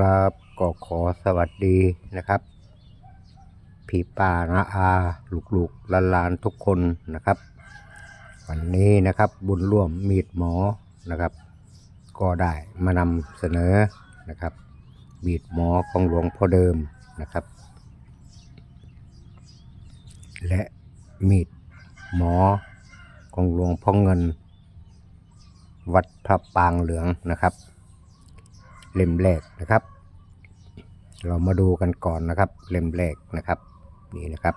ครับก็ขอสวัสดีนะครับ พี่ป้านาอาลูกๆหลานๆทุกคนนะครับ วันนี้นะครับบุญร่วมมีดหมอนะครับ ก็ได้มานำเสนอนะครับ มีดหมอของหลวงพ่อเดิมนะครับ และมีดหมอของหลวงพ่อเงิน วัดพระปางเหลืองนะครับ เล่มแรกนะครับ เรามาดูกันก่อนนะครับ เล่มแรกนะครับ นี่นะครับ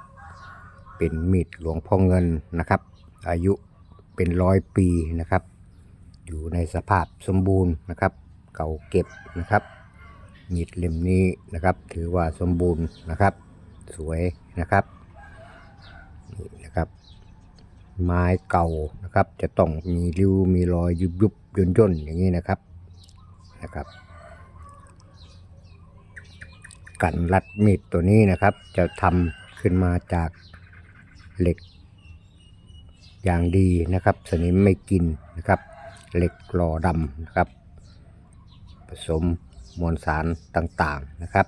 เป็นมีดหลวงพ่อเงินนะครับ อายุเป็นร้อยปีนะครับ อยู่ในสภาพสมบูรณ์นะครับ เก่าเก็บนะครับ มีดเล่มนี้นะครับ ถือว่าสมบูรณ์นะครับ สวยนะครับนี่นะครับไม้เก่านะครับ จะต้องมีริ้วมีรอยยุบยุบย่นย่นอย่างนี้นะครับนะครับ กันรัดมีดตัวนี้นะครับ จะทำขึ้นมาจากเหล็ก อย่างดีนะครับ สนิมไม่กินนะครับ เหล็กหล่อดำนะครับ ผสมมวลสารต่างๆนะครับ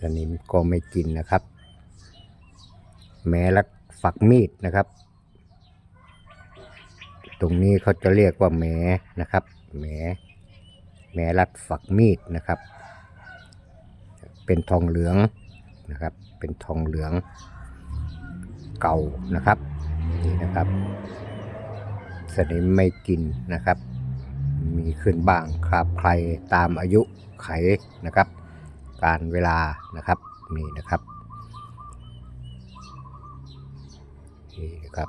สนิมก็ไม่กินนะครับ แม้ลักฝักมีดนะครับ ตรงนี้เขาจะเรียกว่าแหมนะครับแหมแหมรัดฝักมีดนะครับ เป็นทองเหลืองนะครับ เป็นทองเหลืองเก่านะครับนี่นะครับสนิมไม่กินนะครับ มีขึ้นบ้างครับใครตามอายุไขนะครับ การเวลานะครับนี่นะครับนี่นะครับ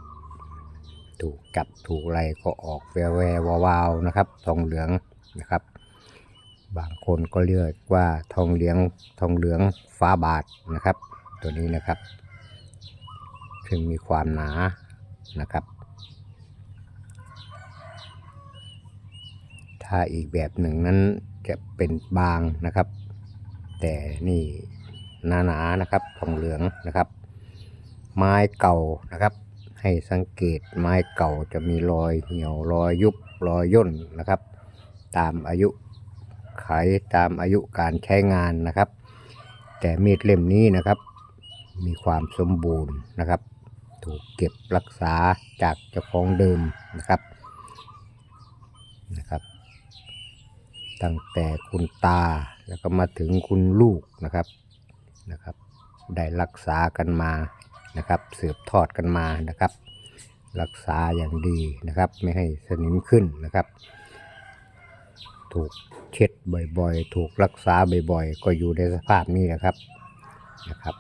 ถูกจับถูกอะไรก็ออกแววแวววาวๆนะครับ ทองเหลืองนะครับ บางคนก็เรียกว่าทองเหลืองทองเหลืองฟ้าบาทนะครับ ตัวนี้นะครับซึ่งมีความหนานะครับ ถ้าอีกแบบหนึ่งนั้นจะเป็นบางนะครับ แต่นี่หนาหนาๆนะครับทองเหลืองนะครับ ไม้เก่านะครับ ให้สังเกตไม้เก่าจะมีรอยเหี่ยวรอยยุบรอยย่นนะครับ ตามอายุ ไขตามอายุการใช้งานนะครับ แต่มีดเล่มนี้นะครับ มีความสมบูรณ์นะครับ ถูกเก็บรักษาจากเจ้าของเดิมนะครับนะครับ ตั้งแต่คุณตาแล้วก็มาถึงคุณลูกนะครับนะครับ ได้รักษากันมานะครับสืบทอดกันมานะครับ รักษาอย่างดีนะครับ ไม่ให้สนิมขึ้นนะครับ ถูกเช็ดบ่อยๆ ถูกรักษาบ่อยๆ ก็อยู่ในสภาพนี้นะครับนะครับ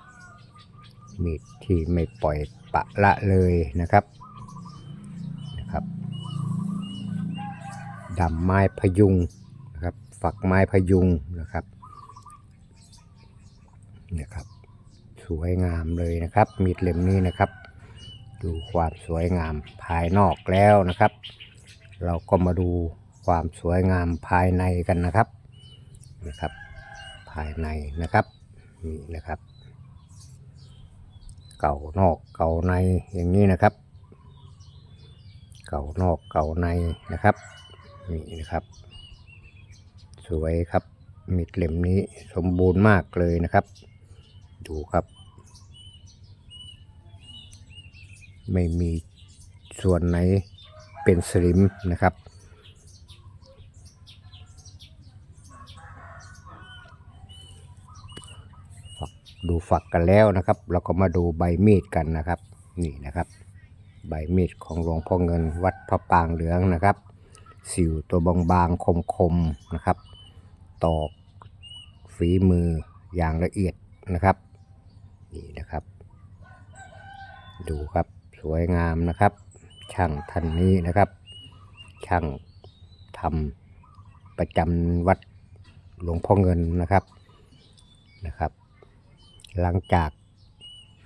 มีดที่ไม่ปล่อยปะละเลยนะครับนะครับดำไม้พยุงนะครับ ฝักไม้พยุงนะครับนะครับ สวยงามเลยนะครับ มีดเล่มนี้นะครับ ดูความสวยงามภายนอกแล้วนะครับ เราก็มาดู ความสวยงามภายในกันนะครับนะครับ ภายในนะครับนี่นะครับ เก่านอกเก่าในอย่างนี้นะครับ เก่านอกเก่าในนะครับนี่นะครับ สวยครับมีดเล่มนี้สมบูรณ์มากเลยนะครับ ดูครับ ไม่มีส่วนไหนเป็นสลิมนะครับ ฝัก ดูฝักกันแล้วนะครับ เราก็มาดูใบมีดกันนะครับ นี่นะครับ ใบมีดของหลวงพ่อเงินวัดพระปางเหลืองนะครับ สิวตัวบางๆคมๆนะครับ ตอกฝีมืออย่างละเอียดนะครับ นี่นะครับ ดูครับสวยงามนะครับ ช่างท่านนี้นะครับ ช่างทำประจำวัดหลวงพ่อเงินนะครับนะครับ หลังจาก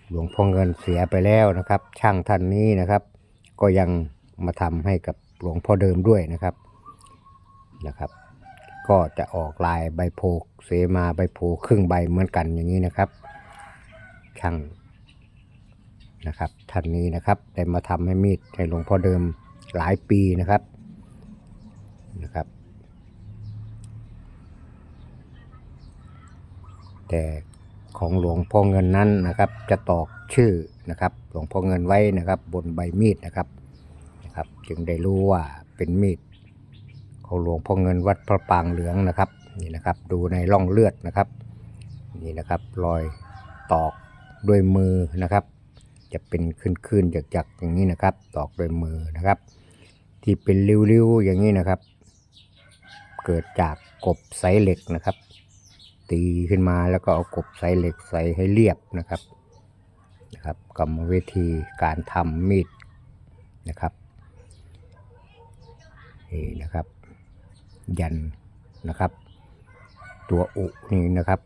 หลวงพ่อเงินเสียไปแล้วนะครับ ช่างท่านนี้นะครับ ก็ยังมาทำให้กับหลวงพ่อเดิมด้วยนะครับนะครับ ก็จะออกลายใบโพกเสมาใบโพครึ่งใบเหมือนกันอย่างนี้นะครับ ช่างนะครับ ท่านนี้นะครับได้มาทำให้มีดให้หลวงพ่อเดิมหลายปีนะครับนะครับ แต่ ของหลวงพ่อเงินนั้นนะครับ จะตอกชื่อนะครับ หลวงพ่อเงินไว้นะครับ บนใบมีดนะครับนะครับ จึงได้รู้ว่าเป็นมีดของหลวงพ่อเงินวัดพระปางเหลืองนะครับนี่นะครับ ดูในร่องเลือดนะครับนี่นะครับรอยตอกด้วยมือนะครับ จะเป็นขึ้นๆจากๆอย่างนี้นะครับ ตอกด้วยมือนะครับ ที่เป็นริ้วๆอย่างนี้นะครับ เกิดจากกบไซเหล็กนะครับ ตีขึ้นมาแล้วก็เอากบไซเหล็กใส่ให้เรียบนะครับนะครับกรรมวิธีการทำมีดนะครับนี่นะครับ ยันนะครับ ตัวอุนี่นะครับ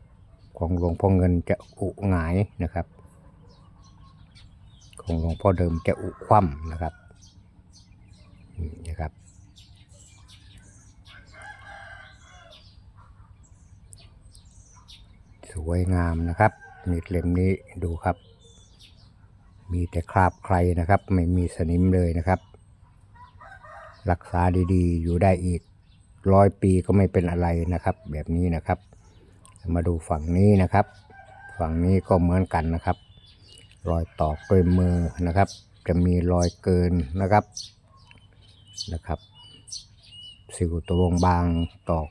ของหลวงพ่อเงินจะอุหงายนะครับ ของหลวงพ่อเดิมจะอุคว่ำนะครับนี่นะครับ สวยงามนะครับมีดเล่มนี้ดูครับ มีแต่คราบใครนะครับ ไม่มีสนิมเลยนะครับ รักษาดีๆ อยู่ได้อีกร้อยปีก็ไม่เป็นอะไรนะครับ แบบนี้นะครับ มาดูฝั่งนี้นะครับ ฝั่งนี้ก็เหมือนกันนะครับ รอยตอกด้วยมือนะครับ จะมีรอยเกินนะครับนะครับ สิวตัวบางตอก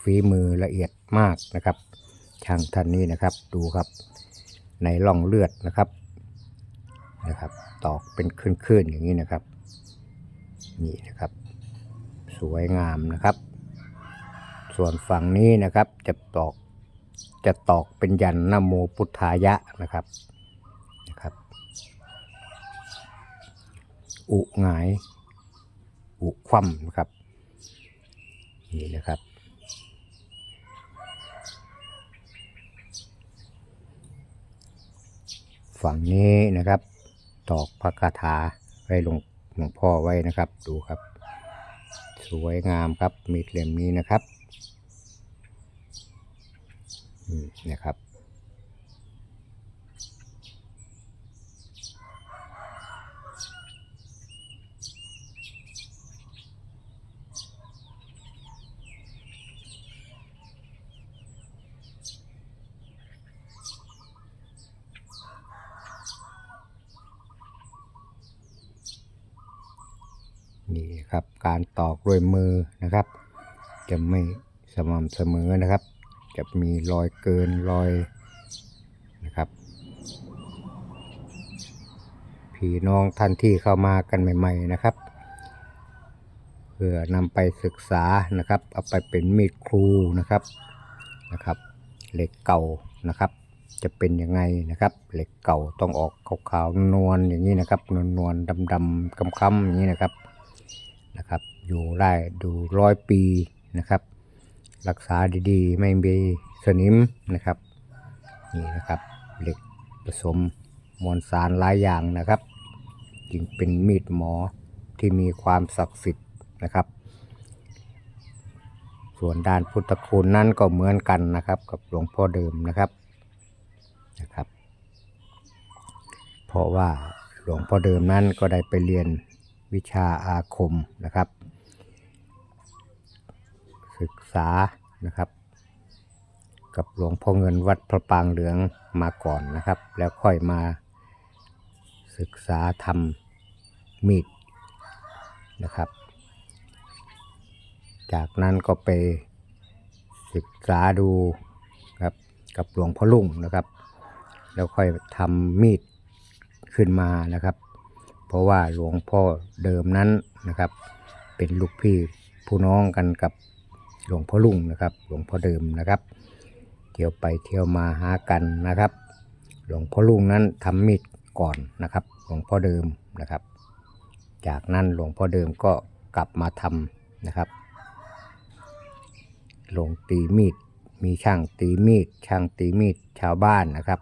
ฝีมือละเอียดมากนะครับ ช่างท่านนี้นะครับ ดูครับ ในร่องเลือดนะครับนะครับ ตอกเป็นคลื่นๆอย่างนี้นะครับ นี่นะครับ สวยงามนะครับ ส่วนฝั่งนี้นะครับจะตอกจะตอกเป็นยันนโมพุทธายะนะครับนะครับ อุหงาย อุคว่ำนะครับนี่นะครับ ฝั่งนี้นะครับ ตอกพระคาถาไว้หลวงหลวงพ่อไว้นะครับ ดูครับ สวยงามครับมีดเล่มนี้นะครับอืมนะครับ ครับ การตอกด้วยมือนะครับ จะไม่สม่ำเสมอนะครับ จะมีรอยเกินรอยนะครับ พี่น้องท่านที่เข้ามากันใหม่ ๆนะครับ เพื่อนำไปศึกษานะครับ เอาไปเป็นมีดครูนะครับนะครับ เหล็กเก่านะครับ จะเป็นยังไงนะครับ เหล็กเก่าต้องออกขาวๆนวลอย่างนี้นะครับ นวลนวลดำดำๆคำๆอย่างนี้นะครับ นะครับ อยู่ได้ดูร้อยปีนะครับ รักษาดีๆ ไม่มีสนิมนะครับ นี่นะครับเหล็กผสมมวลสารหลายอย่างนะครับ จึงเป็นมีดหมอที่มีความศักดิ์สิทธิ์นะครับ ส่วนด้านพุทธคุณนั่นก็เหมือนกันนะครับ กับหลวงพ่อเดิมนะครับนะครับ เพราะว่าหลวงพ่อเดิมนั้นก็ได้ไปเรียน วิชาอาคมนะครับ ศึกษานะครับ กับหลวงพ่อเงินวัดพระปางเหลืองมาก่อนนะครับ แล้วค่อยมาศึกษาทำมีดนะครับ จากนั้นก็ไปศึกษาดูครับกับหลวงพ่อลุ่งนะครับ แล้วค่อยทำมีดขึ้นมานะครับ เพราะว่าหลวงพ่อเดิมนั้นนะครับ เป็นลูกพี่ผู้น้องกันกับหลวงพ่อลุ่งนะครับ หลวงพ่อเดิมนะครับเที่ยวไปเที่ยวมาหากันนะครับ หลวงพ่อลุ่งนั้นทำมีดก่อนนะครับ หลวงพ่อเดิมนะครับ จากนั้นหลวงพ่อเดิมก็กลับมาทำนะครับลงตีมีดมีช่างตีมีด ช่างตีมีดชาวบ้านนะครับ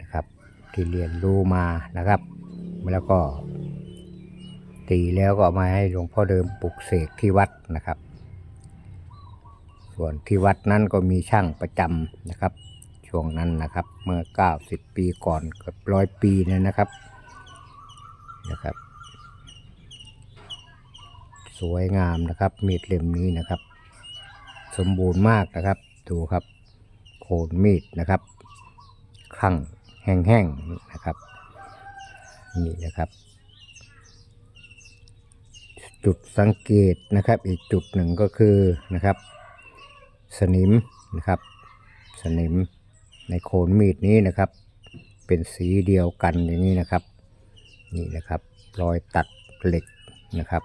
นะครับ ที่เรียนรู้มานะครับ แล้วก็ ตีแล้วก็มาให้หลวงพ่อเดิมปลุกเสกที่วัดนะครับ ส่วนที่วัดนั้นก็มีช่างประจำนะครับ ช่วงนั้นนะครับ เมื่อ 90 ปีก่อนเกับร้อยปีเนยนะครับนะครับ สวยงามนะครับมีดเล่มนี้นะครับ สมบูรณ์มากนะครับดูครับโคนมีดนะครับ ข้างแห้งๆนะครับ นี่นะครับ จุดสังเกตนะครับอีกจุดหนึ่งก็คือนะครับ สนิมนะครับ สนิมในโคนมีดนี้นะครับ เป็นสีเดียวกันอย่างนี้นะครับ นี่นะครับรอยตัดเหล็กนะครับ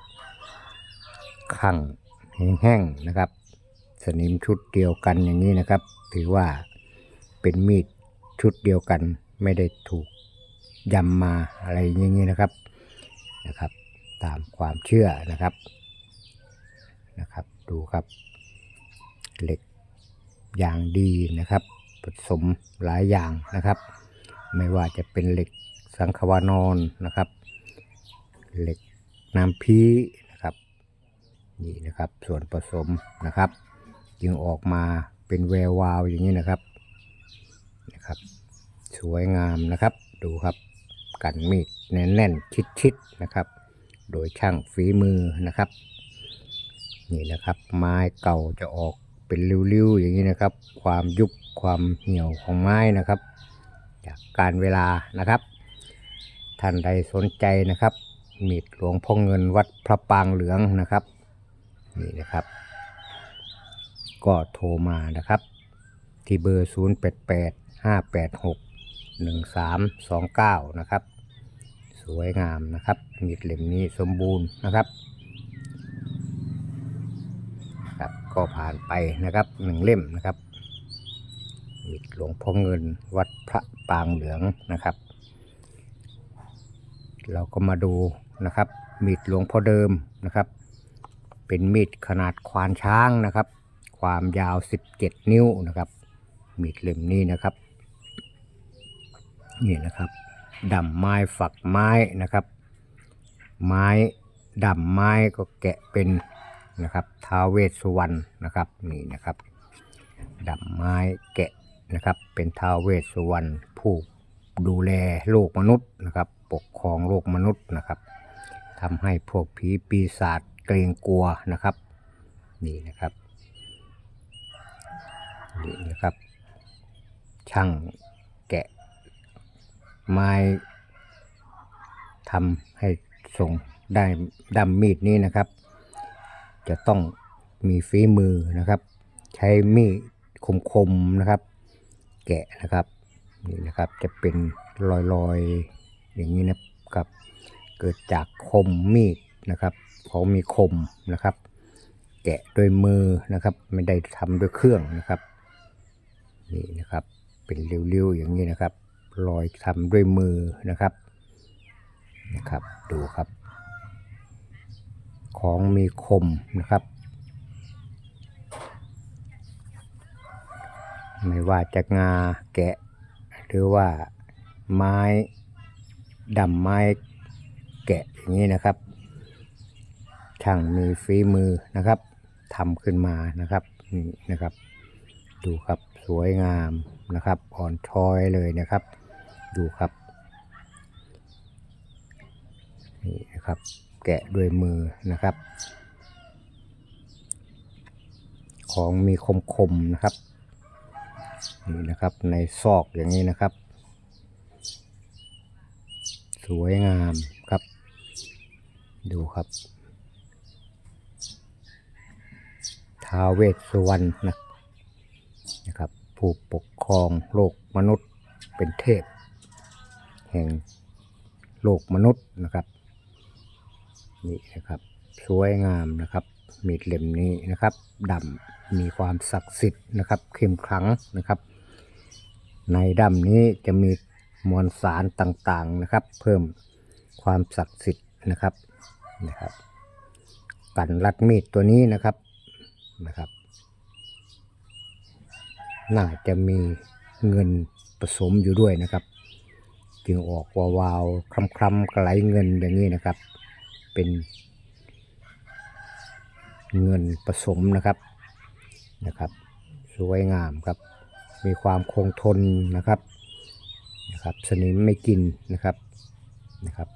ข้างแห้งๆนะครับ สนิมชุดเดียวกันอย่างนี้นะครับ ถือว่าเป็นมีดชุดเดียวกันไม่ได้ถูก ยำมาอะไรอย่างนี้นะครับนะครับ ตามความเชื่อนะครับนะครับ ดูครับเหล็กอย่างดีนะครับผสมหลายอย่างนะครับ ไม่ว่าจะเป็นเหล็กสังขวานอนนะครับ เหล็กน้ำพีนะครับนี่นะครับส่วนผสมนะครับ จึงออกมาเป็นแวววาวอย่างนี้นะครับนะครับ สวยงามนะครับดูครับ กันมีดแน่นๆชิดๆนะครับ โดยช่างฝีมือนะครับ นี่นะครับ ไม้เก่าจะออกเป็นริ้วๆอย่างนี้นะครับ ความยุบความเหี่ยวของไม้นะครับ จากการเวลานะครับ ท่านใดสนใจนะครับ มีดหลวงพ่อเงินวัดพระปางเหลืองนะครับ นี่นะครับ ก็โทรมานะครับ ที่เบอร์ 0 8 8 5 8 6 1 3 2 9 นะครับ สวยงามนะครับมีดเล่มนี้สมบูรณ์นะครับครับก็ผ่านไปนะครับหนึ่งเล่มนะครับมีดหลวงพ่อเงินวัดพระปางเหลืองนะครับ เราก็มาดูนะครับ มีดหลวงพ่อเดิมนะครับ เป็นมีดขนาดควานช้างนะครับ ความยาว 17 นิ้วนะครับ มีดเล่มนี้นะครับนี่นะครับ ดำไม้ฝักไม้นะครับ ไม้ดำไม้ก็แกะเป็นนะครับท้าเวสสุวรรณนะครับนี่นะครับดำไม้แกะนะครับ เป็นท้าเวสสุวรรณผู้ดูแลโลกมนุษย์นะครับ ปกครองโลกมนุษย์นะครับทำให้พวกผีปีศาจเกรงกลัวนะครับนี่นะครับนี่นะครับ ช่าง ไม้ทำให้ส่งได้ดำมีดนี้นะครับ จะต้องมีฝีมือนะครับ ใช้มีดคมๆนะครับ แกะนะครับนี่นะครับจะเป็นรอยๆอย่างนี้นะครับ เกิดจากคมมีดนะครับเขามีคมนะครับ แกะด้วยมือนะครับ ไม่ได้ทำด้วยเครื่องนะครับนี่นะครับ เป็นริ้วๆอย่างนี้นะครับ รอยทำด้วยมือนะครับนะครับ ดูครับ ของมีคมนะครับ ไม่ว่าจะงาแกะ หรือว่าไม้ดำไม้แกะอย่างนี้นะครับ ช่างมีฝีมือนะครับทำขึ้นมานะครับนี่นะครับ ดูครับสวยงามนะครับอ่อนช้อยเลยนะครับ ดูครับ นี่นะครับ แกะด้วยมือนะครับ ของมีคมๆนะครับ นี่นะครับในซอกอย่างนี้นะครับ สวยงามครับ ดูครับท้าเวสสุวรรณนะนะครับ ผู้ปกครองโลกมนุษย์เป็นเทพ แห่งโลกมนุษย์นะครับ นี่นะครับสวยงามนะครับมีดเล่มนี้นะครับดำมีความศักดิ์สิทธิ์นะครับเข้มขลังนะครับ ในดำนี้จะมีมวลสารต่างๆนะครับ เพิ่มความศักดิ์สิทธิ์นะครับนะครับ กันรัดมีดตัวนี้นะครับนะครับ น่าจะมีเงินผสมอยู่ด้วยนะครับ จึงออกวาวๆคล้ำๆกระไหลเงินอย่างนี้นะครับ เป็นเงินผสมนะครับนะครับ สวยงามครับ มีความคงทนนะครับนะครับสนิมไม่กินนะครับนะครับ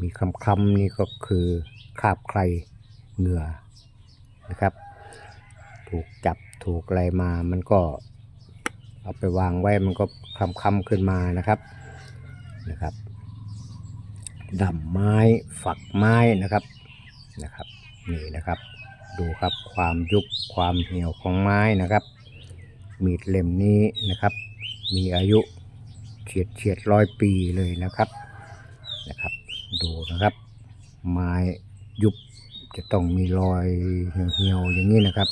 มีคำคำนี่ก็คือคาบใครเหงื่อนะครับ ถูกจับถูกอะไรมามันก็เอาไปวางไว้มันก็คำคำขึ้นมานะครับ นะครับดำไม้ฝักไม้นะครับนะครับนี่นะครับ ดูครับความยุบความเหี่ยวของไม้นะครับ มีดเล่มนี้นะครับ มีอายุเฉียดเฉียดร้อยปีเลยนะครับนะครับ ดูนะครับ ไม้ยุบจะต้องมีรอยเหี่ยวๆอย่างนี้นะครับ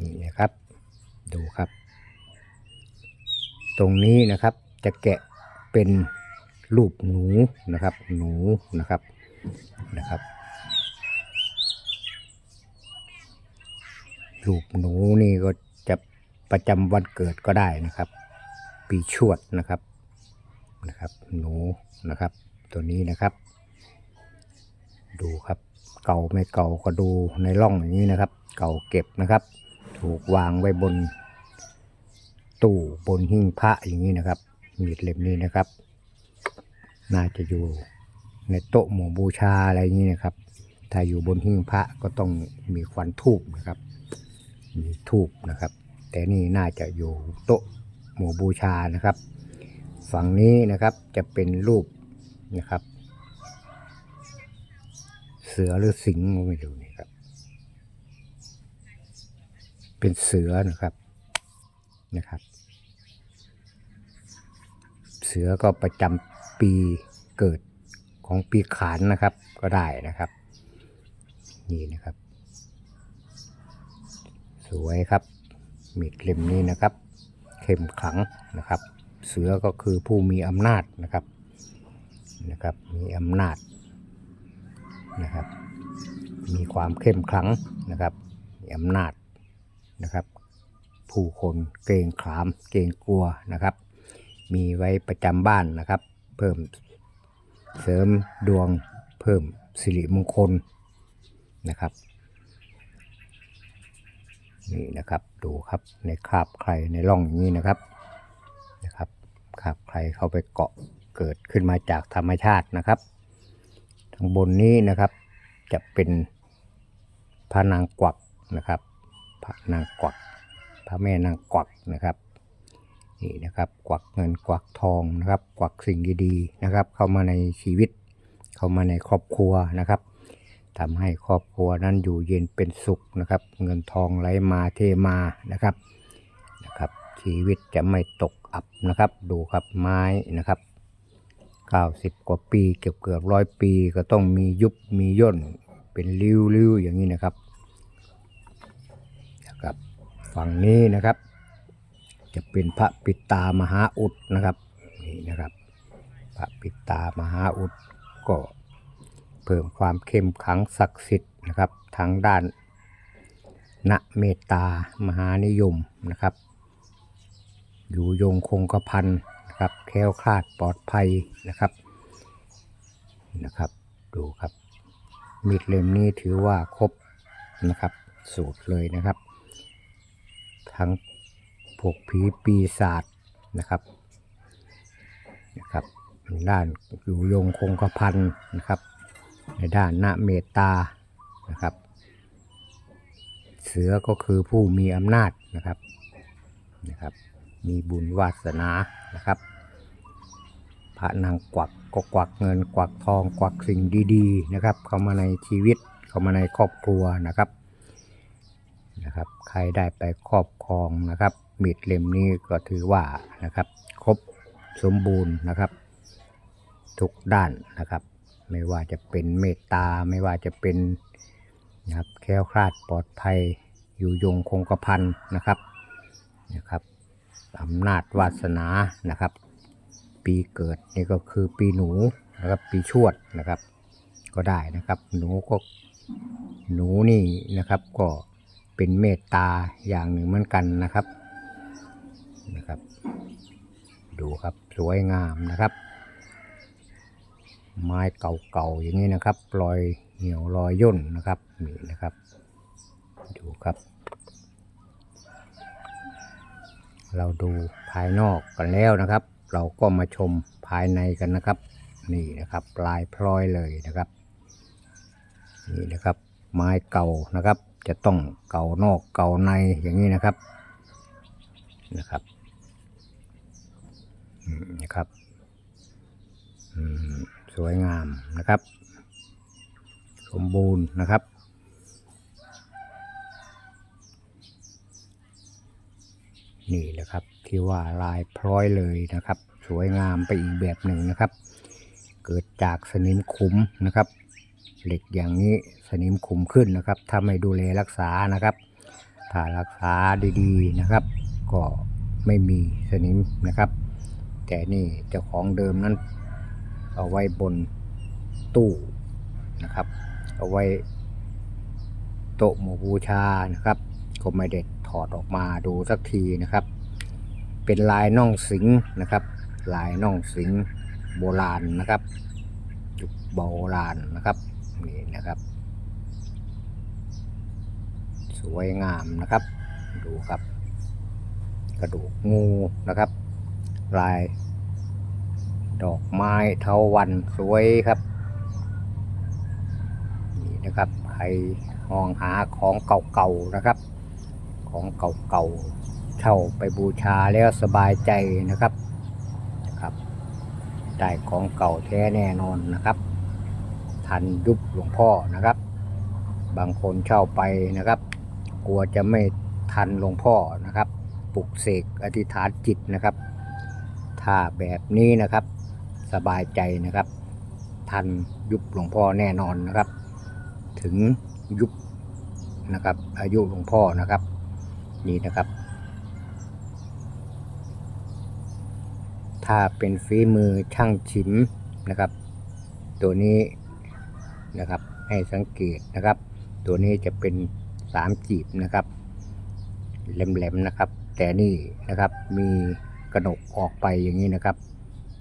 นี่นะครับ ดูครับ ตรงนี้นะครับจะแกะ เป็นรูปหนูนะครับ หนูนะครับนะครับ รูปหนูนี่ก็จะประจำวันเกิดก็ได้นะครับ ปีชวดนะครับนะครับ หนูนะครับ ตัวนี้นะครับ ดูครับเก่าไม่เก่าก็ดูในร่องอย่างนี้นะครับ เก่าเก็บนะครับ ถูกวางไว้บนตู้บนหิ้งพระอย่างนี้นะครับ มีดเล่มนี้นะครับ น่าจะอยู่ในโต๊ะหมู่บูชาอะไรอย่างนี้นะครับ ถ้าอยู่บนหิ้งพระก็ต้องมีควันทูบนะครับ มีทูบนะครับ แต่นี่น่าจะอยู่โต๊ะหมู่บูชานะครับ ฝั่งนี้นะครับจะเป็นรูปนะครับ เสือหรือสิงห์ไม่รู้นี่ครับ เป็นเสือนะครับนะครับ เสือก็ประจำปีเกิดของปีขานนะครับก็ได้นะครับ นี่นะครับ สวยครับมีดเล่มนี้นะครับ เข้มขลังนะครับ เสือก็คือผู้มีอำนาจนะครับนะครับ มีอำนาจนะครับ มีความเข้มขลังนะครับมีอำนาจนะครับ ผู้คนเกรงขามเกรงกลัวนะครับ มีไว้ประจำบ้านนะครับ เพิ่มเสริมดวงเพิ่มสิริมงคลนะครับนี่นะครับดูครับในคราบใครในร่องอย่างนี้นะครับนะครับคราบใครเข้าไปเกาะเกิดขึ้นมาจากธรรมชาตินะครับทางบนนี้นะครับจะเป็นพระนางกวักนะครับพระนางกวักพระแม่นางกวักนะครับ นี่นะครับกวักเงินกวักทองนะครับ กวักสิ่งดีๆนะครับ เข้ามาในชีวิต เข้ามาในครอบครัวนะครับทำให้ครอบครัวนั้นอยู่เย็นเป็นสุขนะครับ เงินทองไหลมาเทมานะครับนะครับ ชีวิตจะไม่ตกอับนะครับ ดูครับไม้นะครับ 90 กว่าปีเกือบเกือบร้อยปีก็ต้องมียุบมีย่นเป็นริ้วๆอย่างนี้นะครับนะครับฝั่งนี้นะครับ จะเป็นพระปิตามหาอุดนะครับนี่นะครับ พระปิตามหาอุดก็เพิ่มความเข้มขังศักดิ์สิทธิ์นะครับทางด้านณเมตตามหานิยมนะครับ อยู่ยงคงกระพันนะครับแค้วคลาดปลอดภัยนะครับนะครับ ดูครับมีดเล่มนี้ถือว่าครบนะครับ สูตรเลยนะครับ ทั้ง วกผีปีศาจนะครับนะครับในด้านอยู่ยงคงกระพันนะครับ ในด้านณเมตตานะครับ เสือก็คือผู้มีอำนาจนะครับนะครับ มีบุญวาสนานะครับพระนางกวักก็กวักเงินกวักทองกวักสิ่งดีๆนะครับ เข้ามาในชีวิตเข้ามาในครอบครัวนะครับนะครับ ใครได้ไปครอบครองนะครับ มีดเล่มนี้ก็ถือว่านะครับครบสมบูรณ์นะครับ ทุกด้านนะครับ ไม่ว่าจะเป็นเมตตาไม่ว่าจะเป็นนะครับแค้วคลาดปลอดภัยอยู่ยงคงกระพันนะครับนะครับอำนาจวาสนานะครับ ปีเกิดนี่ก็คือปีหนูนะครับปีชวดนะครับ ก็ได้นะครับ หนูก็หนูนี่นะครับก็เป็นเมตตาอย่างหนึ่งเหมือนกันนะครับ นะครับ ดูครับสวยงามนะครับ ไม้เก่าๆอย่างนี้นะครับรอยเหี่ยวรอยย่นนะครับนี่นะครับ ดูครับ เราดูภายนอกกันแล้วนะครับ เราก็มาชมภายในกันนะครับ นี่นะครับปลายพลอยเลยนะครับนี่นะครับไม้เก่านะครับ จะต้องเก่านอกเก่าในอย่างนี้นะครับนะครับ นะครับอืมสวยงามนะครับ สมบูรณ์นะครับ นี่แหละครับที่ว่าลายพร้อยเลยนะครับ สวยงามไปอีกแบบหนึ่งนะครับ เกิดจากสนิมขุมนะครับเหล็กอย่างนี้สนิมขุมขึ้นนะครับ ถ้าไม่ดูแลรักษานะครับ ถ้ารักษาดีๆนะครับ ก็ไม่มีสนิมนะครับ แต่นี่เจ้าของเดิมนั้น เอาไว้บนตู้นะครับ เอาไว้โต๊ะหมู่บูชานะครับ ก็ไม่ได้ถอดออกมาดูสักทีนะครับ เป็นลายน่องสิงนะครับ ลายน่องสิงโบราณนะครับยุคโบราณนะครับนี่นะครับ สวยงามนะครับ ดูครับ กระดูกงูนะครับ ลาย ดอกไม้เทาวันสวยครับ นี่นะครับใครมองหาของเก่าๆนะครับ ของเก่าๆเช่าไปบูชาแล้วสบายใจนะครับนะครับ ได้ของเก่าแท้แน่นอนนะครับ ทันยุบหลวงพ่อนะครับ บางคนเช่าไปนะครับ กลัวจะไม่ทันหลวงพ่อนะครับ ปลุกเสกอธิษฐานจิตนะครับ ถ้าแบบนี้นะครับ สบายใจนะครับ ทันยุบหลวงพ่อแน่นอนนะครับ ถึงยุบนะครับ อายุหลวงพ่อนะครับ นี่นะครับ ถ้าเป็นฝีมือช่างฉิมนะครับ ตัวนี้นะครับ ให้สังเกตนะครับ ตัวนี้จะเป็นสามจีบนะครับแหลมๆนะครับ แต่นี่นะครับมี กระหนกออกไปอย่างนี้นะครับ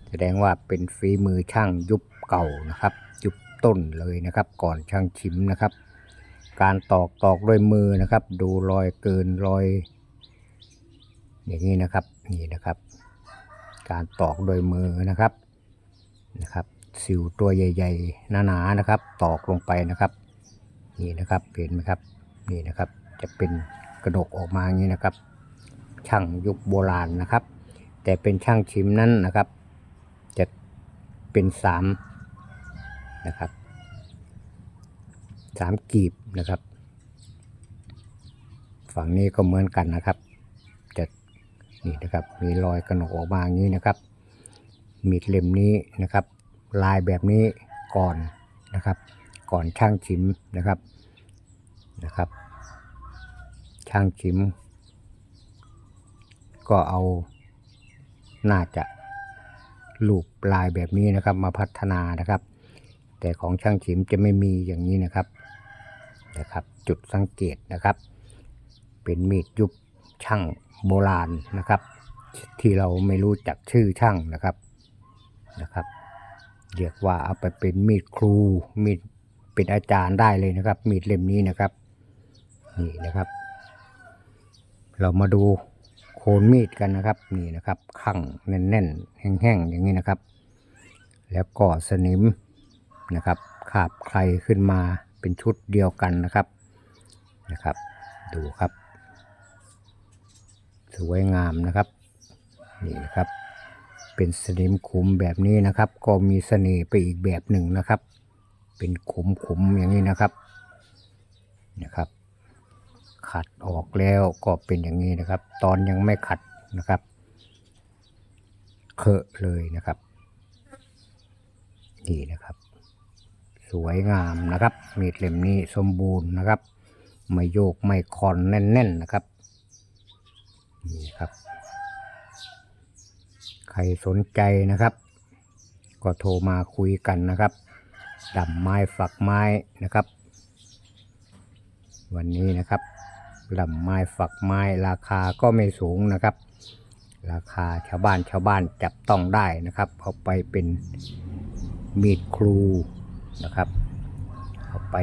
แสดงว่าเป็นฝีมือช่างยุบเก่านะครับ ยุบต้นเลยนะครับ ก่อนช่างชิมนะครับ การตอกตอกด้วยมือนะครับ ดูรอยเกินรอย อย่างนี้นะครับนี่นะครับ การตอกโดวยมือนะครับนะครับสิวตัวใหญ่ๆหนาๆนะครับ ตอกลงไปนะครับ นี่นะครับเห็นไหมครับนี่นะครับจะเป็นกระดกออกมาอย่างนี้นะครับ ช่างยุคโบราณนะครับ แต่เป็นช่างชิมนั้นนะครับ จะเป็นสามนะครับสามกีบนะครับ ฝั่งนี้ก็เหมือนกันนะครับ จะนี่นะครับมีรอยกระหนกออกมาอย่างนี้นะครับมีดเล่มนี้นะครับ ลายแบบนี้ก่อนนะครับ ก่อนช่างชิมนะครับนะครับ ช่างชิม ก็เอา น่าจะรูปลายแบบนี้นะครับ มาพัฒนานะครับ แต่ของช่างชิมจะไม่มีอย่างนี้นะครับนะครับ จุดสังเกตนะครับ เป็นมีดยุบช่างโบราณนะครับ ที่เราไม่รู้จักชื่อช่างนะครับนะครับเรียกว่าเอาไปเป็นมีดครูมีดเป็นอาจารย์ได้เลยนะครับ มีดเล่มนี้นะครับนี่นะครับ เรามาดู โคนมีดกันนะครับนี่นะครับขั่งแน่นๆ แห้งๆ อย่างนี้นะครับ แล้วก็สนิมนะครับขาบใครขึ้นมาเป็นชุดเดียวกันนะครับนะครับ ดูครับ สวยงามนะครับนี่นะครับ เป็นสนิมขุมแบบนี้นะครับ ก็มีเสน่ห์ไปอีกแบบหนึ่งนะครับ เป็นขุมขุมอย่างนี้นะครับนะครับ ขัดออกแล้วก็เป็นอย่างนี้นะครับ ตอนยังไม่ขัดนะครับเคอะเลยนะครับนี่นะครับ สวยงามนะครับ มีดเล่มนี้สมบูรณ์นะครับ ไม่โยกไม่คอนแน่น ๆนะครับนี่ครับ ใครสนใจนะครับ ก็โทรมาคุยกันนะครับดำไม้ฝักไม้นะครับ วันนี้นะครับ ลำไม้ฝักไม้ราคาก็ไม่สูงนะครับ ราคาชาวบ้านชาวบ้านจับต้องได้นะครับเอาไปเป็นมีดครูนะครับเอาไป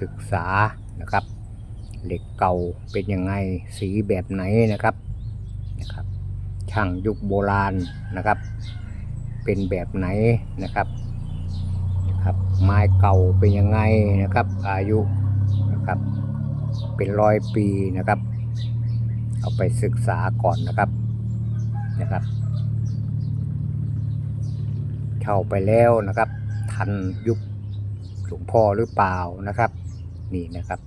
ศึกษานะครับ เหล็กเก่าเป็นยังไงสีแบบไหนนะครับนะครับ ช่างยุคโบราณนะครับ เป็นแบบไหนนะครับนะครับ ไม้เก่าเป็นยังไงนะครับ อายุนะครับ เป็นร้อยปีนะครับ เอาไปศึกษาก่อนนะครับนะครับเช่าไปแล้วนะครับ ทันยุคหลวงพ่อหรือเปล่านะครับ นี่นะครับ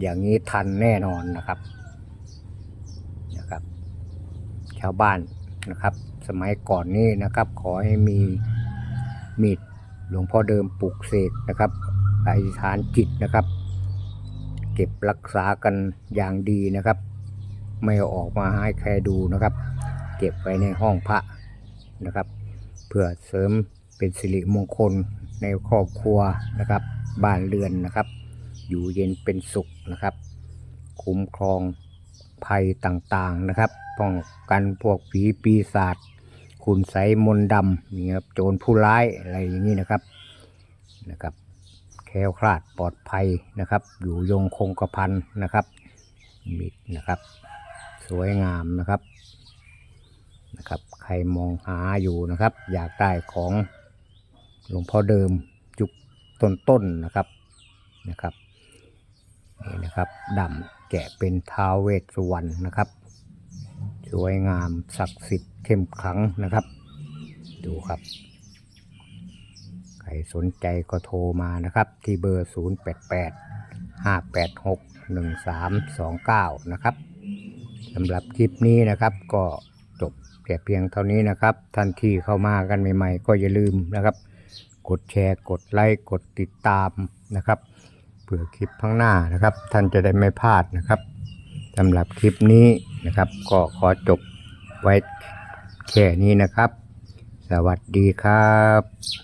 อย่างนี้ทันแน่นอนนะครับนะครับ ชาวบ้านนะครับ สมัยก่อนนี้นะครับ ขอให้มีมีดหลวงพ่อเดิมปลูกเสกนะครับอธิษฐานจิตนะครับ เก็บรักษากันอย่างดีนะครับ ไม่ออกมาให้ใครดูนะครับ เก็บไว้ในห้องพระนะครับ เพื่อเสริมเป็นสิริมงคลในครอบครัวนะครับ บ้านเรือนนะครับ อยู่เย็นเป็นสุขนะครับ คุ้มครองภัยต่างๆนะครับ ป้องกันพวกผีปีศาจคุณไสยมนต์ดำนี่ครับโจรผู้ร้ายอะไรอย่างนี้นะครับนะครับ ล้วคลาดปลอดภัยนะครับ อยู่ยงคงกระพันนะครับมิดนะครับ สวยงามนะครับนะครับ ใครมองหาอยู่นะครับ อยากได้ของหลวงพ่อเดิมยุคต้นๆนนะครับนะครับนี่นะครับดำแกะเป็นท้าวเวสสุวรรณนะครับ สวยงามศักดิ์สิทธิ์เข้มขลังนะครับ ดูครับ สนใจก็โทรมานะครับ ที่เบอร์ 088 586 1329 นะครับสำหรับคลิปนี้นะครับ ก็จบแค่เพียงเท่านี้นะครับ ท่านที่เข้ามากันใหม่ ๆ ก็อย่าลืมนะครับ กดแชร์กดไลค์กดติดตามนะครับเผื่อคลิปข้างหน้านะครับ ท่านจะได้ไม่พลาดนะครับสำหรับคลิปนี้นะครับ ก็ขอจบไว้แค่นี้นะครับ สวัสดีครับ